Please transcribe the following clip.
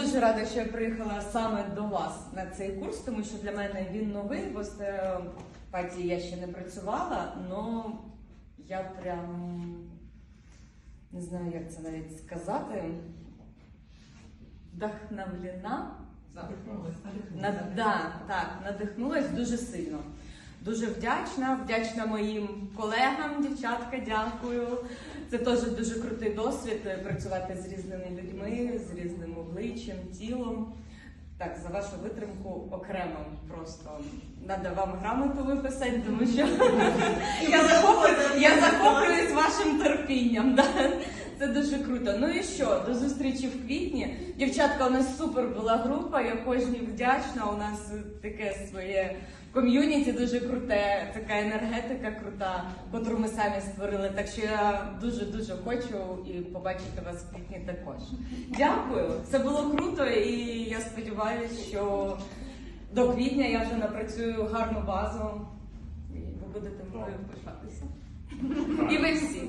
дуже рада, що я приїхала саме до вас на цей курс, тому що для мене він новий, бо з паті я ще не працювала, але я прям не знаю, як це навіть сказати. Вдохновлена. На, да, так, надихнулась дуже сильно. Дуже вдячна, вдячна моїм колегам, дівчатка, дякую. Це теж дуже крутий досвід е, працювати з різними людьми, з різним обличчям, тілом. Так, за вашу витримку окремо просто треба вам грамоту виписати, тому що я захоплююсь вашим терпінням. Це дуже круто. Ну і що? До зустрічі в квітні. Дівчатка, у нас супер була група, я кожній вдячна. У нас таке своє ком'юніті дуже круте, така енергетика крута, котру ми самі створили. Так що я дуже дуже хочу і побачити вас в квітні також. Дякую, це було круто, і я сподіваюся, що до квітня я вже напрацюю гарну базу, і ви будете мною пишатися. І ви всі.